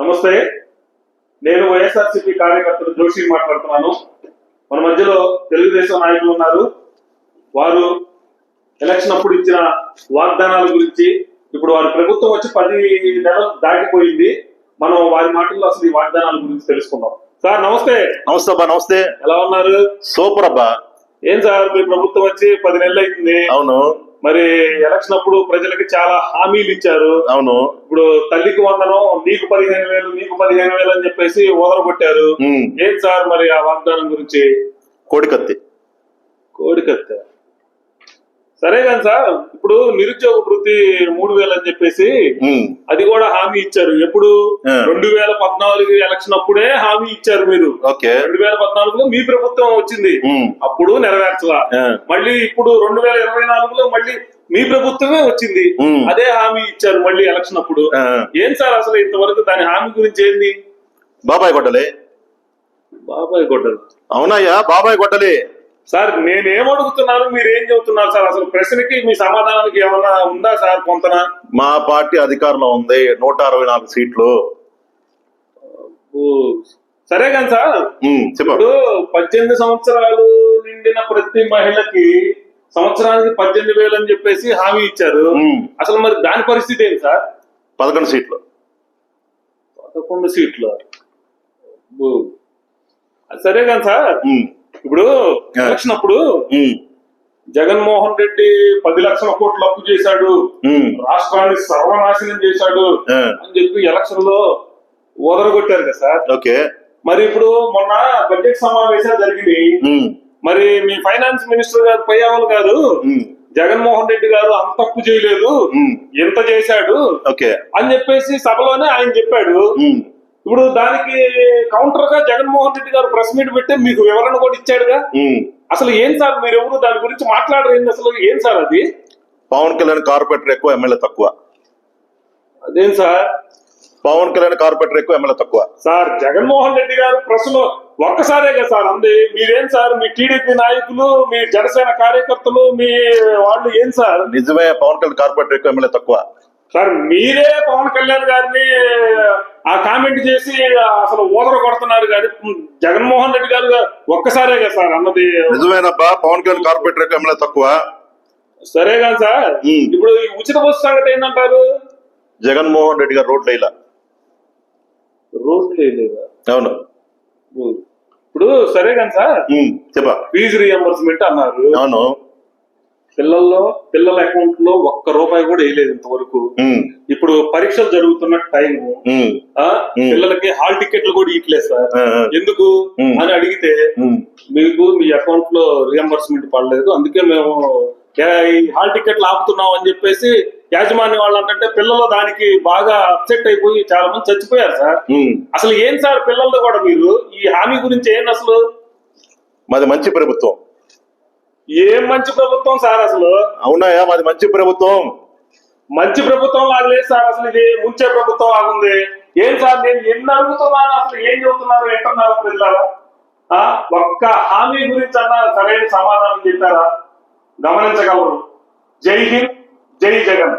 నమస్తే. నేను వైఎస్ఆర్సీపీ కార్యకర్తలు జోషి మాట్లాడుతున్నాను. మన మధ్యలో తెలుగుదేశం నాయకులు ఉన్నారు. వారు ఎలక్షన్ అప్పుడు ఇచ్చిన వాగ్దానాల గురించి ఇప్పుడు వారి ప్రభుత్వం వచ్చి పది నెలలు దాటిపోయింది. మనం వారి మాటల్లో అసలు ఈ వాగ్దానాల గురించి తెలుసుకుందాం. సార్ నమస్తే. నమస్తే అబ్బా నమస్తే. ఎలా ఉన్నారు? సూపర్ అబ్బా. ఏం సార్ మీ ప్రభుత్వం వచ్చి పది నెలలు అయింది అవును. మరి ఎలక్షన్ అప్పుడు ప్రజలకి చాలా హామీలు ఇచ్చారు. అవును. ఇప్పుడు తల్లికి వందనం నీకు పదిహేను వేలు నీకు పదిహేను వేలు అని చెప్పేసి ఓదరగొట్టారు. ఏం సార్ మరి ఆ వాగ్దానం గురించి? కోడికత్తి. కోడికత్త. సరే కానీ సార్ ఇప్పుడు నిరుద్యోగ వృత్తి మూడు వేలు అని చెప్పేసి అది కూడా హామీ ఇచ్చారు. ఎప్పుడు. రెండు వేల పద్నాలుగు ఎలక్షన్ అప్పుడే హామీ ఇచ్చారు మీరు. రెండు వేల పద్నాలుగులో మీ ప్రభుత్వం వచ్చింది. అప్పుడు నెరవేర్చలా. మళ్ళీ ఇప్పుడు రెండు వేల ఇరవై నాలుగులో మళ్ళీ మీ ప్రభుత్వమే వచ్చింది. అదే హామీ ఇచ్చారు మళ్ళీ ఎలక్షన్ అప్పుడు. ఏం సార్ అసలు ఇంతవరకు దాని హామీ గురించి ఏంది? బాబాయ్ గొడ్డలే. బాబాయ్ గొడ్డలు. అవునయ్యా బాబాయ్ గొడ్డలే. సార్ నేనేం అడుగుతున్నాను? మీరు ఏం చెబుతున్నారు సార్? అసలు ప్రశ్నకి మీ సమాధానానికి ఏమన్నా ఉందా సార్ కొంతనా మా పార్టీ అధికారంలో ఉంది నూట అరవై నాలుగు సీట్లు. సరే కానీ సార్ ఇప్పుడు పద్దెనిమిది సంవత్సరాలు నిండిన ప్రతి మహిళకి సంవత్సరానికి పద్దెనిమిది వేలు అని చెప్పేసి హామీ ఇచ్చారు. అసలు మరి దాని పరిస్థితి ఏంటి సార్? పదకొండు సీట్లు. పదకొండు సీట్లు. సరే కానీ సార్ ఇప్పుడు ఎలక్షన్ అప్పుడు జగన్మోహన్ రెడ్డి పది లక్షల కోట్లు అప్పు చేశాడు. రాష్ట్రాన్ని సర్వనాశనం చేశాడు అని చెప్పి ఎలక్షన్లో ఓదరగొట్టారు కదా సార్. ఓకే. మరి ఇప్పుడు మొన్న బడ్జెట్ సమావేశాలు జరిగినాయి. ఉమ్, మరి మీ ఫైనాన్స్ మినిస్టర్ గారు పయ్యావల్ గారు ఉమ్, జగన్మోహన్ రెడ్డి గారు అంత తప్పు చేయలేదు. ఎంత చేశాడు ఓకే. అని చెప్పేసి సభలోనే ఆయన చెప్పాడు. ఇప్పుడు దానికి కౌంటర్గా జగన్మోహన్ రెడ్డి గారు ప్రెస్ మీట్ పెట్టి మీకు వివరణ కూడా ఇచ్చాడుగా. అసలు ఏం సార్ మీరు ఎవరు దాని గురించి మాట్లాడరు ఏంది అసలు? ఏం సార్ అది? పవన్ కళ్యాణ్ కార్పొరేటర్ ఎక్కువ ఎమ్మెల్యే తక్కువ. అదేం సార్? పవన్ కళ్యాణ్ కార్పొరేటర్ ఎక్కువ ఎమ్మెల్యే తక్కువ. సార్ జగన్మోహన్ రెడ్డి గారు ప్రశ్నలో ఒక్కసారే కదా సార్ అంది మీరేం సార్? మీ టీడీపీ నాయకులు మీ జనసేన కార్యకర్తలు మీ వాళ్ళు ఏం సార్? నిజమే పవన్ కళ్యాణ్ కార్పొరేటర్ ఎక్కువ ఎమ్మెల్యే తక్కువ. సార్ మీరే పవన్ కళ్యాణ్ గారిని ఆ కామెంట్ చేసి అసలు ఊదర కొడుతున్నారు కానీ జగన్మోహన్ రెడ్డి గారు ఒక్కసారే కదా సార్ అన్నది. నిజమేనబ్బా పవన్ కళ్యాణ్ కార్పొరేటర్ ఎక్కువ ఎమ్మెల్యే తక్కువ. సరే కానీ సార్. ఇప్పుడు ఈ ఉచిత బస్సు సంగతి ఏంటంటారు జగన్మోహన్ రెడ్డి గారు రోడ్లు వేయలా. రోడ్లు అవును. ఇప్పుడు సరే కానీ సార్. చెప్పా. ఫీజు రియంబర్స్మెంట్ అన్నారు. అవును. పిల్లల్లో పిల్లల అకౌంట్లో ఒక్క రూపాయి కూడా వేయలేదు ఇంతవరకు. ఇప్పుడు పరీక్షలు జరుగుతున్న టైం. పిల్లలకి హాల్ టికెట్లు కూడా ఇట్లేదు సార్. ఎందుకు. అని అడిగితే మీకు మీ అకౌంట్లో రియంబర్స్మెంట్ పడలేదు. అందుకే మేము ఏ- ఈ హాల్ టికెట్లు ఆపుతున్నాం అని చెప్పేసి యాజమాన్యం వాళ్ళు అంటే పిల్లలు దానికి బాగా అప్సెట్ అయిపోయి చాలా మంది చచ్చిపోయారు సార్. అసలు ఏం సార్ పిల్లలతో కూడా మీరు? ఈ హామీ గురించి ఏంది అసలు? మాది మంచి ప్రభుత్వం. ఏం మంచి ప్రభుత్వం సార్ అసలు? అవునాయా మాది మంచి ప్రభుత్వం. మంచి ప్రభుత్వం లాగా లేదు సార్ అసలు ఇది ముంచే ప్రభుత్వం లాగుంది ఏం సార్ నేను ఎన్ని అడుగుతున్నాను అసలు ఏం చెబుతున్నారు ఏంటన్నారు పిల్లల? ఒక్క హామీ గురించి అన్నా సరైన సమాధానం చెప్పారా? గమనించగలరు. జై హింద్ జై జగన్.